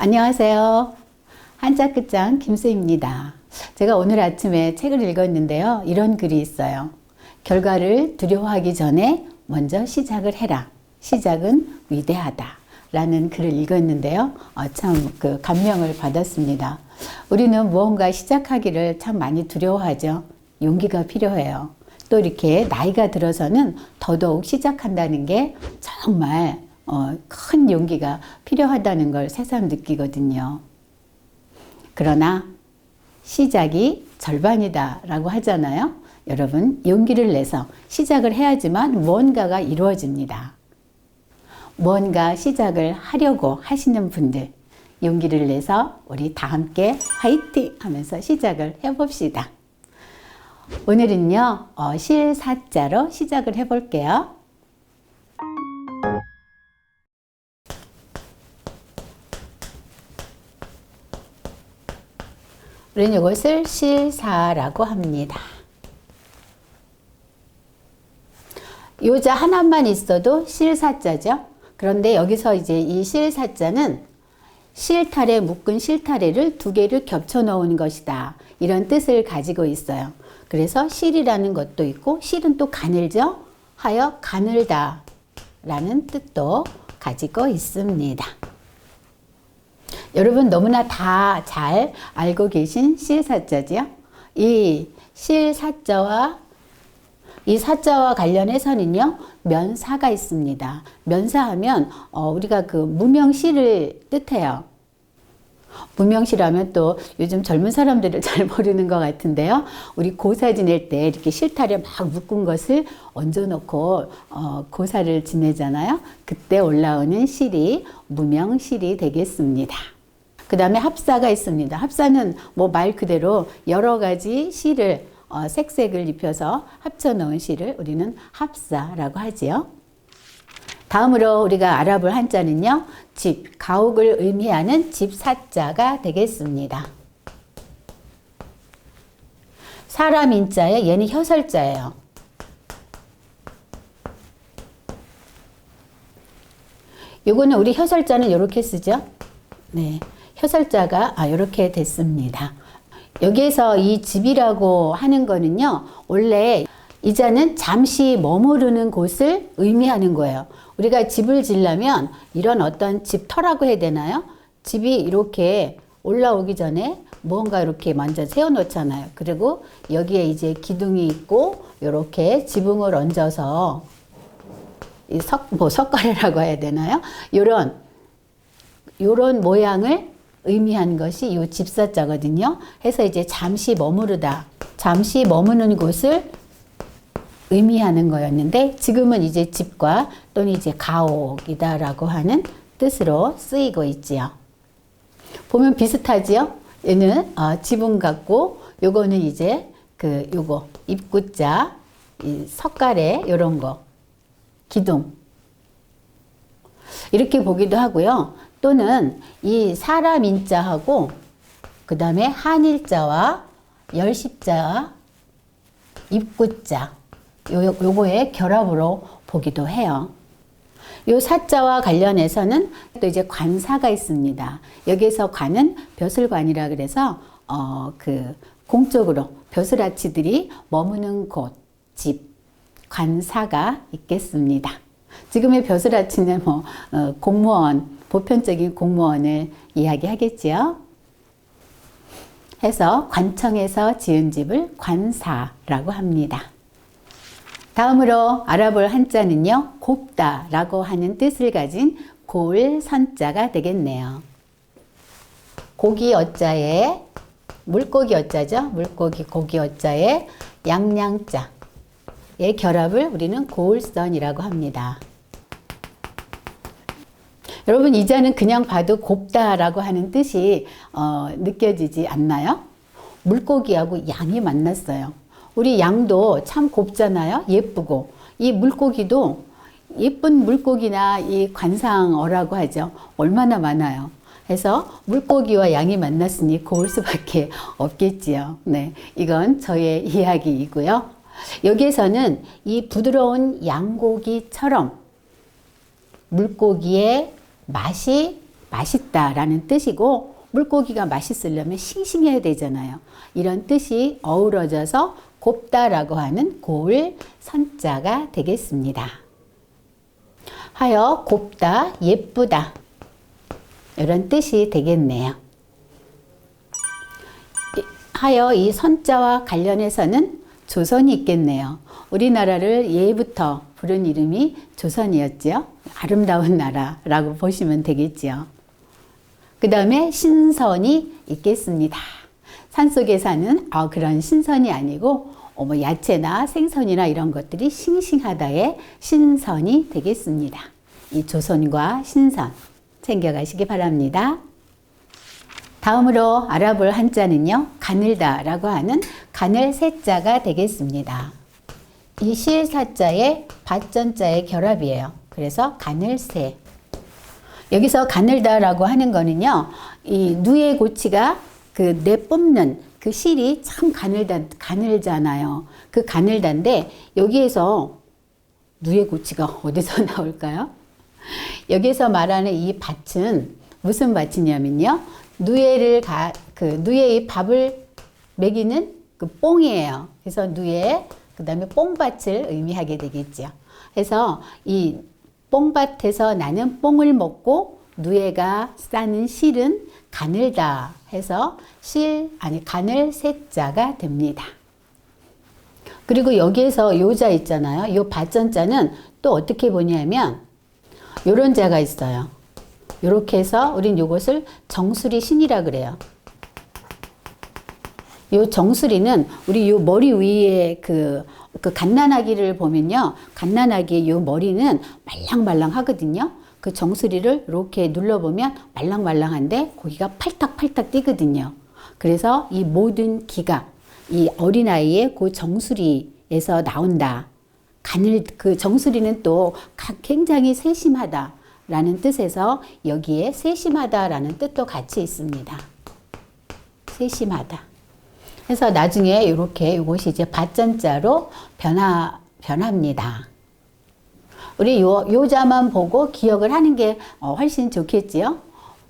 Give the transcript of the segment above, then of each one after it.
안녕하세요. 한자 끝장 김수입니다. 제가 오늘 아침에 책을 읽었는데요. 이런 글이 있어요. 결과를 두려워하기 전에 먼저 시작을 해라. 시작은 위대하다. 라는 글을 읽었는데요. 어, 참, 그, 감명을 받았습니다. 우리는 무언가 시작하기를 참 많이 두려워하죠. 용기가 필요해요. 또 이렇게 나이가 들어서는 더더욱 시작한다는 게 정말 어, 큰 용기가 필요하다는 걸 새삼 느끼거든요. 그러나 시작이 절반이다 라고 하잖아요. 여러분, 용기를 내서 시작을 해야지만 무언가가 이루어집니다. 무언가 시작을 하려고 하시는 분들, 용기를 내서 우리 다 함께 화이팅 하면서 시작을 해봅시다. 오늘은요, 어, 실사자로 시작을 해볼게요. 우리는 이것을 실사라고 합니다. 요자 하나만 있어도 실사자죠. 그런데 여기서 이제 이 실사자는 실타래 묶은 실타래를 두 개를 겹쳐 놓은 것이다. 이런 뜻을 가지고 있어요. 그래서 실이라는 것도 있고 실은 또 가늘죠. 하여 가늘다 라는 뜻도 가지고 있습니다. 여러분 너무나 다 잘 알고 계신 실사자지요. 이 실사자와 이 사자와 관련해서는요 면사가 있습니다. 면사하면 어, 우리가 그 무명시를 뜻해요. 무명시라면 또 요즘 젊은 사람들을 잘 모르는 것 같은데요. 우리 고사 지낼 때 이렇게 실타래 막 묶은 것을 얹어놓고 어, 고사를 지내잖아요. 그때 올라오는 실이 무명실이 되겠습니다. 그 다음에 합사가 있습니다. 합사는 뭐 말 그대로 여러 가지 시를 어, 색색을 입혀서 합쳐 놓은 시를 우리는 합사라고 하지요. 다음으로 우리가 알아볼 한자는요. 집, 가옥을 의미하는 집사자가 되겠습니다. 사람 인자에 얘는 혀설자예요. 요거는 우리 혀설자는 이렇게 쓰죠. 네. 혀설자가 아, 이렇게 됐습니다. 여기에서 이 집이라고 하는 거는요, 원래 이자는 잠시 머무르는 곳을 의미하는 거예요. 우리가 집을 지려면 이런 어떤 집터라고 해야 되나요? 집이 이렇게 올라오기 전에 뭔가 이렇게 먼저 세워놓잖아요. 그리고 여기에 이제 기둥이 있고 이렇게 지붕을 얹어서 이 석, 뭐 석가래라고 해야 되나요? 요런 요런 모양을 의미한 것이 이 집사자거든요. 해서 이제 잠시 머무르다, 잠시 머무는 곳을 의미하는 거였는데 지금은 이제 집과 또는 이제 가옥이다라고 하는 뜻으로 쓰이고 있지요. 보면 비슷하지요? 얘는 어, 지붕 같고 요거는 이제 그 요거 입구자, 이 석가래 요런 거, 기둥 이렇게 보기도 하고요. 또는 이 사람 인자하고 그 다음에 한일자와 열십자, 입구자 요, 요거의 결합으로 보기도 해요. 요 사자와 관련해서는 또 이제 관사가 있습니다. 여기에서 관은 벼슬관이라 그래서 어 그 공적으로 벼슬아치들이 머무는 곳, 집, 관사가 있겠습니다. 지금의 벼슬아치는 뭐 어, 공무원 보편적인 공무원을 이야기하겠지요. 해서 관청에서 지은 집을 관사라고 합니다. 다음으로 알아볼 한자는요, 곱다라고 하는 뜻을 가진 골 선자가 되겠네요. 고기 어자에 물고기 어자죠. 물고기 고기 어자에 양양자의 결합을 우리는 고울선이라고 합니다. 여러분 이 자는 그냥 봐도 곱다라고 하는 뜻이 어, 느껴지지 않나요? 물고기하고 양이 만났어요. 우리 양도 참 곱잖아요. 예쁘고 이 물고기도 예쁜 물고기나 이 관상어라고 하죠. 얼마나 많아요. 해서 물고기와 양이 만났으니 고울 수밖에 없겠지요. 네, 이건 저의 이야기이고요. 여기에서는 이 부드러운 양고기처럼 물고기의 맛이 맛있다라는 뜻이고 물고기가 맛있으려면 싱싱해야 되잖아요. 이런 뜻이 어우러져서 곱다라고 하는 고을 선자가 되겠습니다. 하여 곱다, 예쁘다. 이런 뜻이 되겠네요. 이- 하여 이 선자와 관련해서는 조선이 있겠네요. 우리나라를 예부터 부른 이름이 조선이었죠. 아름다운 나라라고 보시면 되겠죠. 그 다음에 신선이 있겠습니다. 산속에 사는 아, 그런 신선이 아니고 어, 뭐 야채나 생선이나 이런 것들이 싱싱하다의 신선이 되겠습니다. 이 조선과 신선 챙겨가시기 바랍니다. 다음으로 알아볼 한자는요, 가늘다라고 하는 가늘 세자가 되겠습니다. 이 실사자의 밭전자의 결합이에요. 그래서 가늘새. 여기서 가늘다라고 하는 거는요, 이 누의 고치가 그 내뽑는 그 실이 참 가늘다, 가늘잖아요. 그 가늘다인데, 여기에서 누의 고치가 어디서 나올까요? 여기서 말하는 이 밭은 무슨 밭이냐면요. 누에를 가, 그 누에의 밥을 먹이는 그 뽕이에요. 그래서 누에, 그 다음에 뽕밭을 의미하게 되겠죠. 그래서 이 뽕밭에서 나는 뽕을 먹고 누에가 싸는 실은 가늘다 해서 실, 아니, 가늘 세자가 됩니다. 그리고 여기에서 요자 있잖아요. 요 밭전자는 또 어떻게 보냐면 요런 자가 있어요. 요렇게 해서 우린 요것을 정수리 신이라 그래요. 요 정수리는 우리 요 머리 위에 그, 그 갓난아기를 보면요. 갓난아기의 요 머리는 말랑말랑 하거든요. 그 정수리를 이렇게 눌러보면 말랑말랑한데 고기가 팔딱팔딱 뛰거든요. 그래서 이 모든 기가 이 어린아이의 그 정수리에서 나온다. 간을, 그 정수리는 또 굉장히 세심하다 라는 뜻에서 여기에 세심하다라는 뜻도 같이 있습니다. 세심하다. 그래서 나중에 이렇게 이것이 이제 밭전자로 변화, 변합니다. 우리 요, 요자만 보고 기억을 하는 게 어, 훨씬 좋겠지요.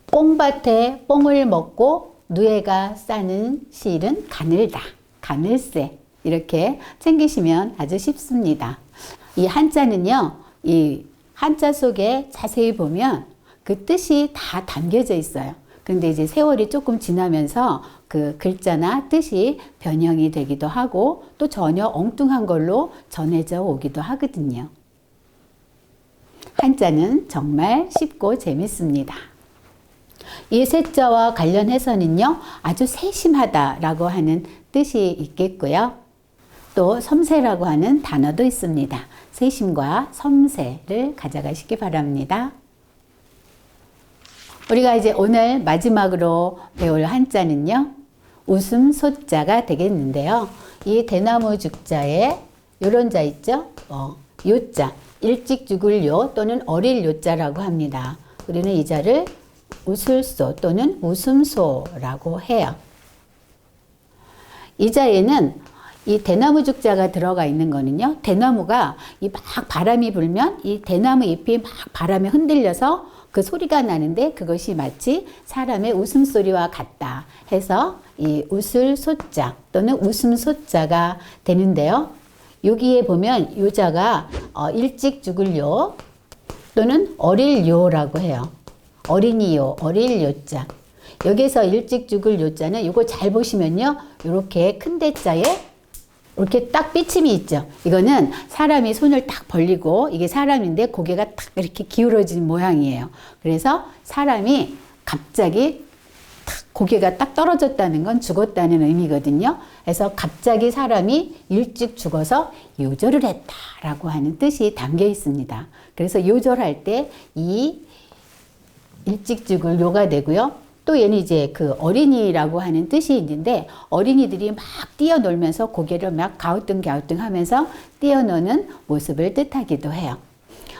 뽕밭에 뽕을 먹고 누에가 싸는 실은 가늘다. 가늘새. 이렇게 챙기시면 아주 쉽습니다. 이 한자는요, 이 한자 속에 자세히 보면 그 뜻이 다 담겨져 있어요. 근데 이제 세월이 조금 지나면서 그 글자나 뜻이 변형이 되기도 하고 또 전혀 엉뚱한 걸로 전해져 오기도 하거든요. 한자는 정말 쉽고 재밌습니다. 이 세자와 관련해서는요, 아주 세심하다라고 하는 뜻이 있겠고요. 또 섬세라고 하는 단어도 있습니다. 세심과 섬세를 가져가시기 바랍니다. 우리가 이제 오늘 마지막으로 배울 한자는요, 웃음 소자가 되겠는데요. 이 대나무 죽자에 요런 자 있죠? 어, 요자, 일찍 죽을 요 또는 어릴 요자라고 합니다. 우리는 이 자를 웃을소 또는 웃음소라고 해요. 이 자에는 이 대나무 죽자가 들어가 있는 거는요. 대나무가 이 막 바람이 불면 이 대나무 잎이 막 바람에 흔들려서 그 소리가 나는데 그것이 마치 사람의 웃음소리와 같다 해서 이 웃을 소자 또는 웃음 소자가 되는데요. 여기에 보면 요자가 어, 일찍 죽을 요 또는 어릴 요라고 해요. 어린이 요, 어릴 요자. 여기서 일찍 죽을 요자는 이거 잘 보시면요. 이렇게 큰 대자에 이렇게 딱 삐침이 있죠. 이거는 사람이 손을 딱 벌리고 이게 사람인데 고개가 딱 이렇게 기울어진 모양이에요. 그래서 사람이 갑자기 탁 고개가 딱 떨어졌다는 건 죽었다는 의미거든요. 그래서 갑자기 사람이 일찍 죽어서 요절을 했다라고 하는 뜻이 담겨 있습니다. 그래서 요절할 때 이 일찍 죽을 요가 되고요. 또 얘는 이제 그 어린이라고 하는 뜻이 있는데 어린이들이 막 뛰어놀면서 고개를 막 가우뚱 가우뚱 하면서 뛰어노는 모습을 뜻하기도 해요.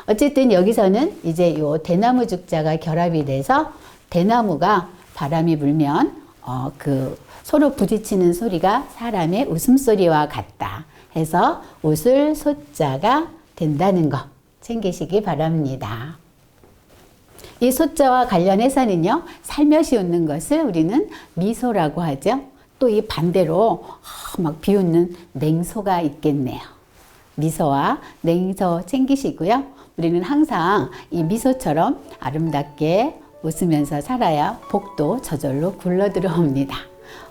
어쨌든 여기서는 이제 요 대나무 죽자가 결합이 돼서 대나무가 바람이 불면 어 그 서로 부딪히는 소리가 사람의 웃음소리와 같다 해서 웃을 소자가 된다는 거 챙기시기 바랍니다. 이 소자와 관련해서는요, 살며시 웃는 것을 우리는 미소라고 하죠. 또 이 반대로 아, 막 비웃는 냉소가 있겠네요. 미소와 냉소 챙기시고요. 우리는 항상 이 미소처럼 아름답게 웃으면서 살아야 복도 저절로 굴러 들어옵니다.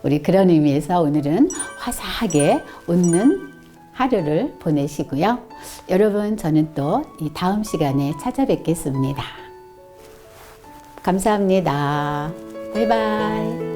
우리 그런 의미에서 오늘은 화사하게 웃는 하루를 보내시고요. 여러분, 저는 또 이 다음 시간에 찾아뵙겠습니다. 감사합니다. 바이바이.